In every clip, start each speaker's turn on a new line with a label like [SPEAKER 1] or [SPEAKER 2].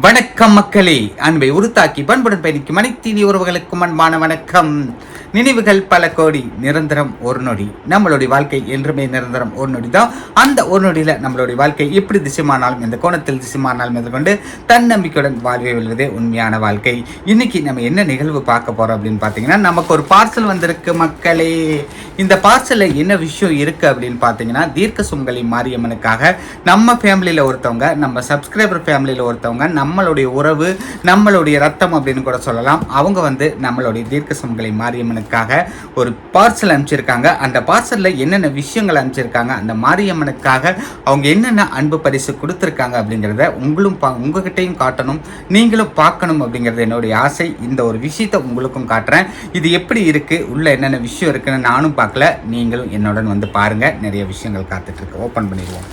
[SPEAKER 1] வணக்கம் மக்களே. அன்பை உருத்தாக்கி பண்புடன் பயணிக்கும் அனைத்து உறவுகளுக்கும் அன்பான வணக்கம். நினைவுகள் பல கோடி நிரந்தரம் ஒரு நொடி. நம்மளுடைய வாழ்க்கை என்றுமே நிரந்தரம் ஒரு நொடி தான் அந்த ஒரு நொடியில் நம்மளுடைய வாழ்க்கை எப்படி திசைமானாலும் இந்த கோணத்தில் திசைமானாலும் எதிர்கொண்டு தன்னம்பிக்கையுடன் வாழ்வை வெல்வதே உண்மையான வாழ்க்கை. இன்னைக்கு நம்ம என்ன நிகழ்வு பார்க்க போகிறோம் அப்படின்னு பார்த்தீங்கன்னா நமக்கு ஒரு பார்சல் வந்திருக்கு மக்களே. இந்த பார்சலில் என்ன விஷயம் இருக்குது அப்படின்னு பார்த்தீங்கன்னா தீர்க்க சுங்கலி மாரியம்மனுக்காக நம்ம ஃபேமிலியில் ஒருத்தவங்க நம்ம சப்ஸ்கிரைபர் ஃபேமிலியில் ஒருத்தவங்க நம்மளுடைய உறவு நம்மளுடைய ரத்தம் அப்படின்னு கூட சொல்லலாம். அவங்க வந்து நம்மளுடைய தீர்க்க சுமங்கலி மாரியம்மனுக்காக ஒரு பார்சல் அனுப்பிச்சிருக்காங்க. அந்த பார்சலில் என்னென்ன விஷயங்கள் அனுப்பிச்சிருக்காங்க அந்த மாரியம்மனுக்காக அவங்க என்னென்ன அன்பு பரிசு கொடுத்துருக்காங்க அப்படிங்கிறத உங்களும் பா உங்ககிட்டையும் காட்டணும் நீங்களும் பார்க்கணும் அப்படிங்கிறது என்னுடைய ஆசை. இந்த ஒரு விஷயத்தை உங்களுக்கும் காட்டுறேன். இது எப்படி இருக்குது உள்ள என்னென்ன விஷயம் இருக்குன்னு நானும் பார்க்கல. நீங்களும் என்னுடன் வந்து பாருங்கள் நிறைய விஷயங்கள் காத்துட்ருக்கு ஓப்பன் பண்ணிடுவோம்.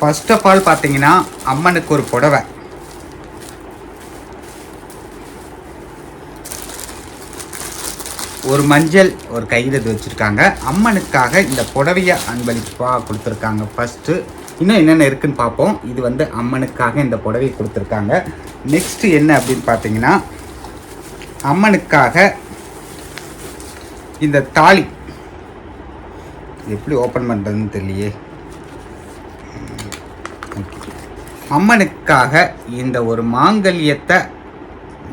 [SPEAKER 1] ஃபர்ஸ்ட் ஆஃப் ஆல் பார்த்தீங்கன்னா அம்மனுக்கு ஒரு புடவை. ஒரு மஞ்சள் ஒரு கையில் வச்சுருக்காங்க. அம்மனுக்காக இந்த புடவையை அன்பளிப்பாக கொடுத்துருக்காங்க. ஃபஸ்ட்டு இன்னும் என்னென்ன இருக்குன்னு பார்ப்போம். இது வந்து அம்மனுக்காக இந்த புடவையை கொடுத்துருக்காங்க. நெக்ஸ்ட்டு என்ன அப்படின்னு பார்த்தீங்கன்னா அம்மனுக்காக இந்த தாலி. எப்படி ஓப்பன் பண்ணுறதுன்னு தெரியலையே. அம்மனுக்காக இந்த ஒரு மாங்கல்யத்தை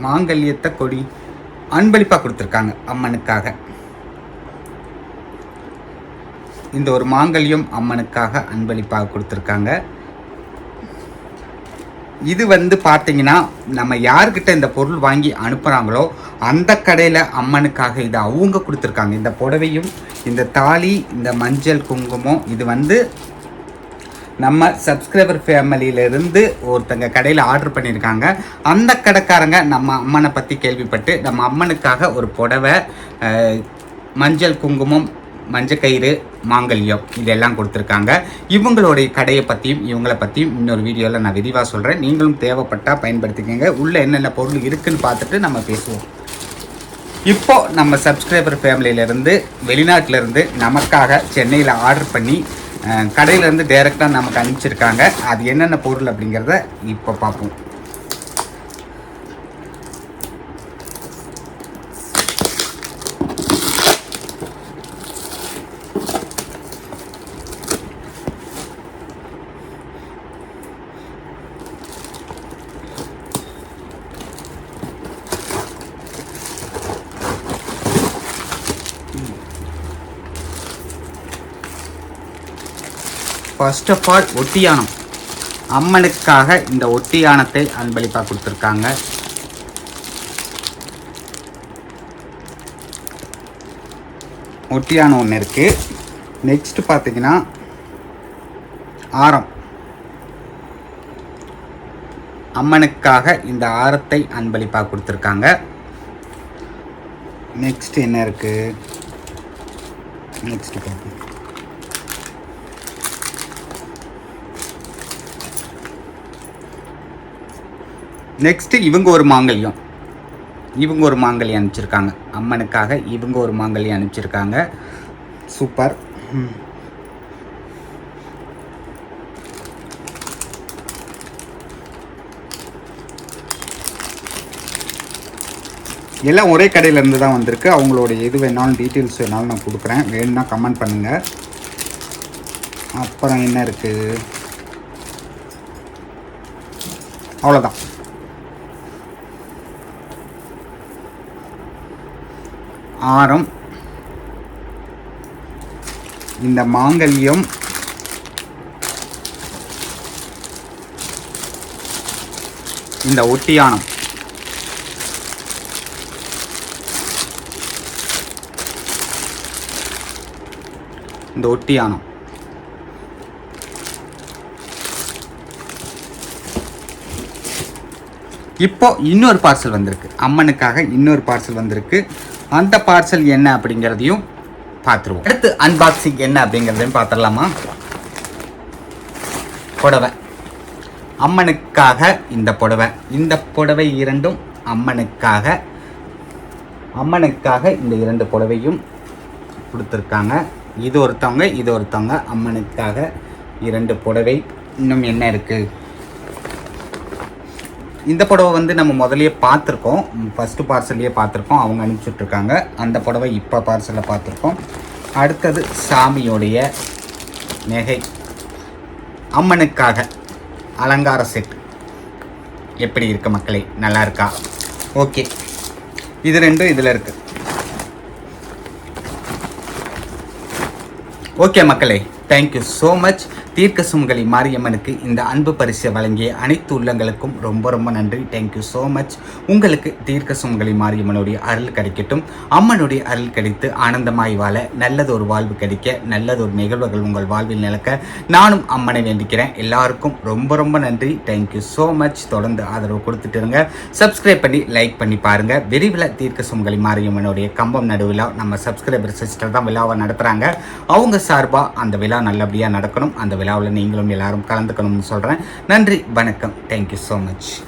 [SPEAKER 1] மாங்கல்யத்தை கொடி அன்பளிப்பாக கொடுத்துருக்காங்க அம்மனுக்காக. இந்த ஒரு மாங்கல்யம் அம்மனுக்காக அன்பளிப்பாக கொடுத்துருக்காங்க. இது வந்து பார்த்தீங்கன்னா நம்ம யார்கிட்ட இந்த பொருள் வாங்கி அனுப்புகிறாங்களோ அந்த கடையில் அம்மனுக்காக இதை அவங்க கொடுத்துருக்காங்க. இந்த புடவையும் இந்த தாலி இந்த மஞ்சள் குங்குமம் இது வந்து நம்ம சப்ஸ்கிரைபர் ஃபேமிலியிலேருந்து ஒருத்தங்க கடையில் ஆர்டர் பண்ணியிருக்காங்க. அந்த கடைக்காரங்க நம்ம அம்மனை பற்றி கேள்விப்பட்டு நம்ம அம்மனுக்காக ஒரு புடவை மஞ்சள் குங்குமம் மஞ்சக்கயிறு மாங்கல்யம் இதெல்லாம் கொடுத்துருக்காங்க. இவங்களுடைய கடையை பற்றியும் இவங்கள பற்றியும் இன்னொரு வீடியோவில் நான் விரிவாக சொல்கிறேன் நீங்களும் தேவைப்பட்டால் பயன்படுத்திக்கங்க. உள்ளே என்னென்ன பொருள் இருக்குதுன்னு பார்த்துட்டு நம்ம பேசுவோம். இப்போ நம்ம சப்ஸ்கிரைபர் ஃபேமிலியிலேருந்து வெளிநாட்டிலேருந்து நமக்காக சென்னையில் ஆர்டர் பண்ணி கடையிலேருந்து டைரெக்டாக நமக்கு அனுப்பிச்சிருக்காங்க. அது என்னென்ன பொருள் அப்படிங்கிறத இப்போ பார்ப்போம். ஃபர்ஸ்ட் ஆஃப் ஆல் ஒட்டியானம் அம்மனுக்காக இந்த ஒட்டியானத்தை அன்பளிப்பாக கொடுத்துருக்காங்க. ஒட்டியானம் ஒன்று இருக்குது நெக்ஸ்ட் பார்த்தீங்கன்னா ஆரம். அம்மனுக்காக இந்த ஆரத்தை அன்பளிப்பாக கொடுத்துருக்காங்க. நெக்ஸ்ட் என்ன இருக்குது நெக்ஸ்ட் பார்ப்போம் நெக்ஸ்ட்டு இவங்க ஒரு மாங்கல்யம். இவங்க ஒரு மாங்கல்யம் அனுப்பிச்சிருக்காங்க. அம்மனுக்காக இவங்க ஒரு மாங்கல்யம் அனுப்பிச்சிருக்காங்க. சூப்பர் எல்லாம் ஒரே கடையிலேருந்து தான் வந்திருக்கு. அவங்களோட எது வேணாலும் டீட்டெயில்ஸ் வேணாலும் நான் கொடுக்குறேன். வேணும்னா கமெண்ட் பண்ணுங்கள் அப்புறம் என்ன இருக்குது அவ்வளோதான் ஆரம் இந்த மாங்கல்யம் இந்த ஒட்டியானம் இந்த ஒட்டியானம் இப்போ இன்னொரு பார்சல் வந்திருக்கு. அம்மனுக்காக இன்னொரு பார்சல் வந்திருக்கு. அந்த பார்சல் என்ன அப்படிங்கிறதையும் பார்த்துருவோம். அடுத்து அன்பாக்சிங் என்ன அப்படிங்கிறதையும் பார்த்துடலாமா? புடவை. அம்மனுக்காக இந்த புடவை. இந்த புடவை இரண்டும் அம்மனுக்காக அம்மனுக்காக இந்த இரண்டு புடவையும் கொடுத்துருக்காங்க. இது ஒருத்தவங்க இது ஒருத்தவங்க. அம்மனுக்காக இரண்டு புடவை. இன்னும் என்ன இருக்குது இந்த புடவை வந்து நம்ம முதலே பார்த்துருக்கோம். ஃபஸ்ட்டு பார்சல்லையே பார்த்துருக்கோம். அவங்க அனுப்பிச்சுட்ருக்காங்க. அந்த புடவை இப்போ பார்சலில் பார்த்துருக்கோம். அடுத்தது சாமியோடைய நெகை அம்மனுக்காக அலங்கார செட் எப்படி இருக்கு மக்களே? நல்லா இருக்கா? ஓகே. இது ரெண்டும் இதில் இருக்குது ஓகே மக்களே. தேங்க்யூ ஸோ மச் தீர்க்க சுமங்கலி மாரியம்மனுக்கு இந்த அன்பு பரிசை வழங்கிய அனைத்து உள்ளங்களுக்கும் ரொம்ப ரொம்ப நன்றி. தேங்க்யூ ஸோ மச் உங்களுக்கு தீர்க்க சுமங்கலி மாரியம்மனுடைய அருள் கிடைக்கட்டும். அம்மனுடைய அருள் கிடைத்து ஆனந்தமாய் வாழ நல்லதொரு வாழ்வு கிடைக்க நல்லதொரு நிகழ்வுகள் உங்கள் வாழ்வில் நிலக்க நானும் அம்மனை வேண்டிக்கிறேன். எல்லாருக்கும் ரொம்ப ரொம்ப நன்றி. தேங்க்யூ ஸோ மச் தொடர்ந்து ஆதரவு கொடுத்துட்டு இருங்க. சப்ஸ்கிரைப் பண்ணி லைக் பண்ணி பாருங்க. விரிவில் தீர்க்க சுமங்கலி மாரியம்மனுடைய கம்பம் நடுவிழா நம்ம சப்ஸ்கிரைபர் சிஸ்டர் தான் விழாவை நடத்துகிறாங்க அவங்க சார்பாக அந்த விழா நல்லபடியாக நடக்கணும். அந்த விழாவில் நீங்களும் எல்லாரும் கலந்துக்கணும்னு சொல்கிறேன் நன்றி வணக்கம். தேங்க்யூ ஸோ மச்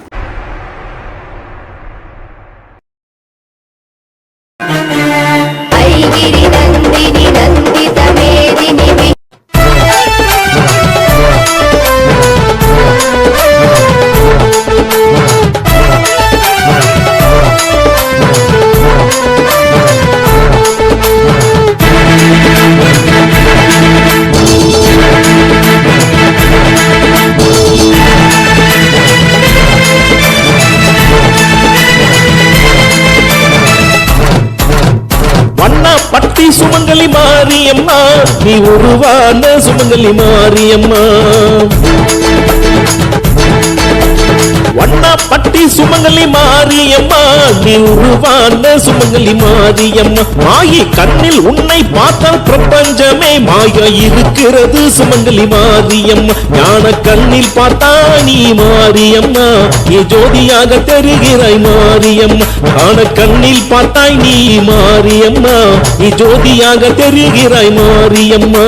[SPEAKER 2] பட்டி சுமங்கலி மாரியம்மா நீ உருவான சுமங்கலி மாரியம்மா. ஒன்னா பட்டி சுமங்கலி மாரியம்மா நீ உருவான சுமங்கலி மாரியம்மா. மாயி கண்ணில் உன்னை பார்த்தால் பிரபஞ்சமே மாயா இருக்கிறது சுமங்கலி மாரியம்மா. ஞான கண்ணில் பார்த்தா நீ மாரியம்மா. நீ ஜோதியாக தெரிகிறாய் மாரியம்மா. ஞான கண்ணில் பார்த்தாய் நீ மாரியம்மா. நீ ஜோதியாக தெரிகிறாய் மாரியம்மா.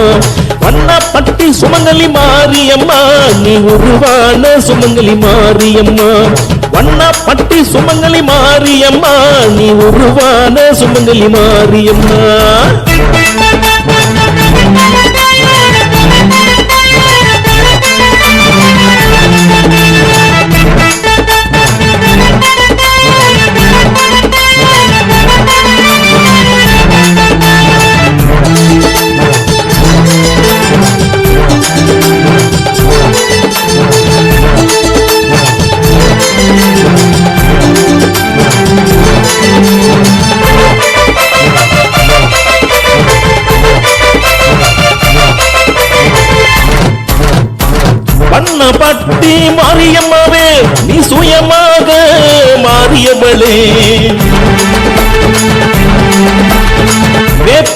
[SPEAKER 2] வண்ணப்பட்டி சுமங்கலி மாரியம்மா நீ உருவான சுமங்கலி மாரியம்மா. வண்ணப்பட்டி சுமங்கலி மாரியம்மா நீ உருவான சுமங்கலி மாரியம்மா.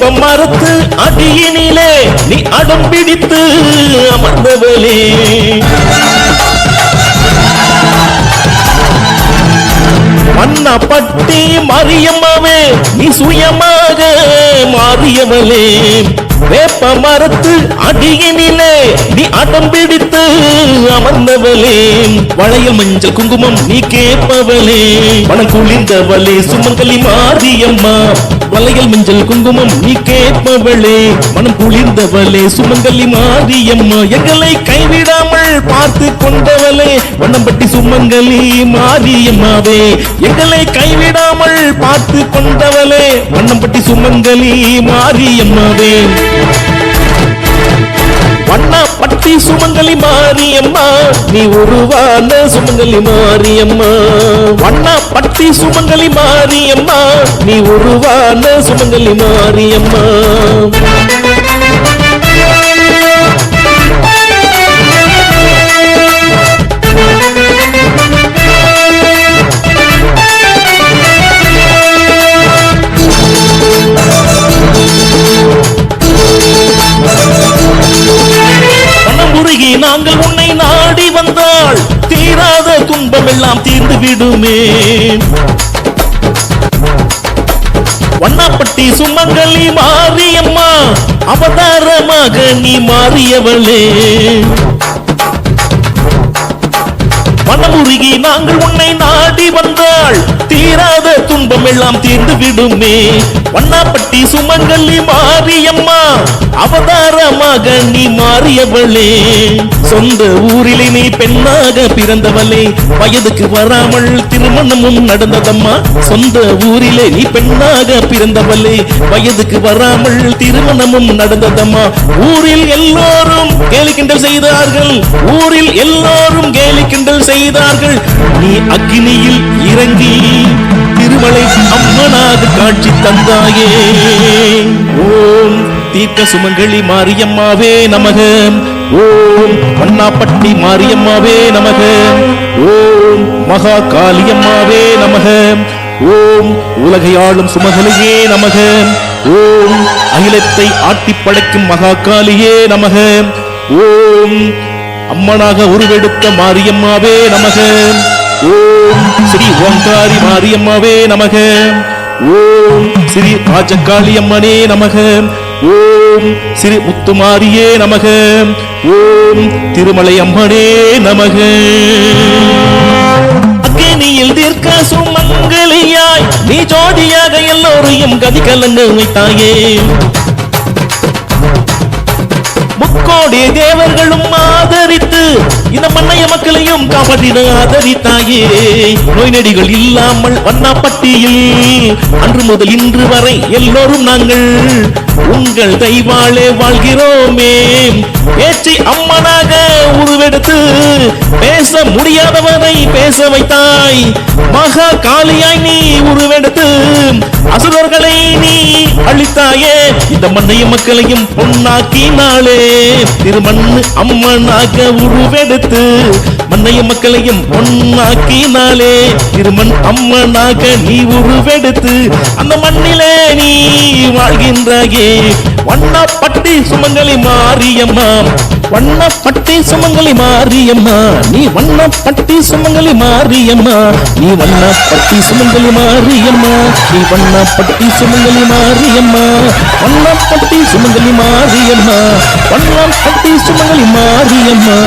[SPEAKER 2] வேப்ப மறுத்து அடியினிலே நீ அடம் பிடித்து அமர்ந்தவளே. மன்னப்பட்டி மரியம்மாவே நீ சுயமாக மாறியவளே. வேப்ப மரத்து அடியினிலே நீ அடம் பிடித்து அமர்ந்தவளே. வளைய மஞ்சள் குங்குமம் நீ கேட்பவளே. மனம் குளிர்ந்தவளே சுமங்கலி மாரியம்மா. வலையல் மஞ்சள் குங்குமம் நீ கேட்பவளே மனம் குளிர்ந்தவளே சுமங்கலி மாரியம்மா எங்களை கைவிடாமல் பார்த்து கொண்டவளே வண்ணம்பட்டி சுமங்கலி மாரியம்மாவே எங்களை கைவிடாமல் பார்த்து கொண்டவளே வண்ணம்பட்டி சுமங்கலி மாரியம்மாவே. வண்ணப்பட்டி சுமங்கலி மாரியம்மா நீ உருவான சுமங்கலி மாரியம்மா வண்ணப்பட்டி சுமங்கலி மாரியம்மா நீ உருவான சுமங்கலி மாரியம்மா நாங்கள் உன்னை நாடி வந்தால் தீராத துன்பம் எல்லாம் தீர்ந்து விடுமே. வண்ணாப்பட்டி சுமங்கலி மாரியம்மா அவதாரமாக நீ மாறியவளே. மனமுருகி நாங்கள் உன்னை நாடி வந்தாள் தீராத துன்பம் எல்லாம் தீர்ந்து விடுமே. வண்ணாப்பட்டி சுமங்கல்லி மாரியம்மா அவதாரமாக நீ மாறியவளே சொந்த ஊரிலே நீ பெண்ணாக பிறந்தவளே. வயதுக்கு வராமல் திருமணமும் நடந்ததம்மா. சொந்த ஊரிலே நீ பெண்ணாக பிறந்தவளே. வயதுக்கு வராமல் திருமணமும் நடந்ததம்மா. ஊரில் எல்லோரும் கேலி கிண்டல் செய்தார்கள். ஊரில் எல்லோரும் கேலி கிண்டல் செய்தார்கள். நீ அக்னியில் இறங்கி திருமலை அம்மனாக காட்சி தந்தாயே. ஓம் தீர்க்க சுமங்கலி மாரியம்மாவே நமக. ஓம் வண்ணாப்பட்டி மாரியம்மாவே நமக. ஓம் மகா காளியம்மாவே நமக. ஓம் உலகையாளும் சுமகலையே நமக. ஓம் அகிலத்தை ஆட்டி படைக்கும் மகா காளியே நமக. ஓம் அம்மனாக உருவெடுத்த மாரியம்மாவே நமக. ஓம் ஸ்ரீ ஓங்காரி மாரியம்மாவே நமக. ஓம் ஸ்ரீ ராஜகாளி அம்மனே நமக. ஓம் ஸ்ரீ முத்துமாரியே நமக. ஓம் திருமலை அம்மனே நமக. அக்னியில் தீர்க்காசும் சுமங்கலியாய் நீ ஜோடியாக எல்லோரையும் கதி கலங்க வைத்தாயே. முக்கோடி தேவர்களும் ஆதரித்து இந்த மண்ணைய மக்களையும் காப்பாற்றிட ஆதரித்தாயே. நோய் நெடிகள் இல்லாமல் வண்ணாப்பட்டியில் அன்று முதல் இன்று வரை எல்லோரும் நாங்கள் உங்கள் தெய்வாளே வாழ்கிறோமே. பேச்சை அம்மனாக உருவெடுத்து பேச பேச வைத்தாய். மகா காளியாய் நீ உருவெடுத்து அசுரர்களை நீ அழித்தாயே. இந்த மண்ணையும் மக்களையும் பொன்னாக்கினாலே திருமண்ணு அம்மனாக உருவெடுத்து மண்ணையும் மக்களையும் பொன்னாக்கினாலே திருமண் அம்மனாக நீ உருவெடுத்து அந்த மண்ணிலே நீ வாழ்கின்றாயே. வண்ணப்பட்டி சுமங்கலி மாரியம்மா வண்ணப்பட்டி சுமங்கலி மாரியம்மா நீ வண்ணப்பட்டி சுமங்கலி மாரியம்மா நீ வண்ணப்பட்டி சுமங்கலி மாரியம்மா நீ வண்ணப்பட்டி சுமங்கலி மாரியம்மா வண்ணப்பட்டி சுமங்கலி மாரியம்மா வண்ணப்பட்டி சுமங்கலி மாரியம்மா.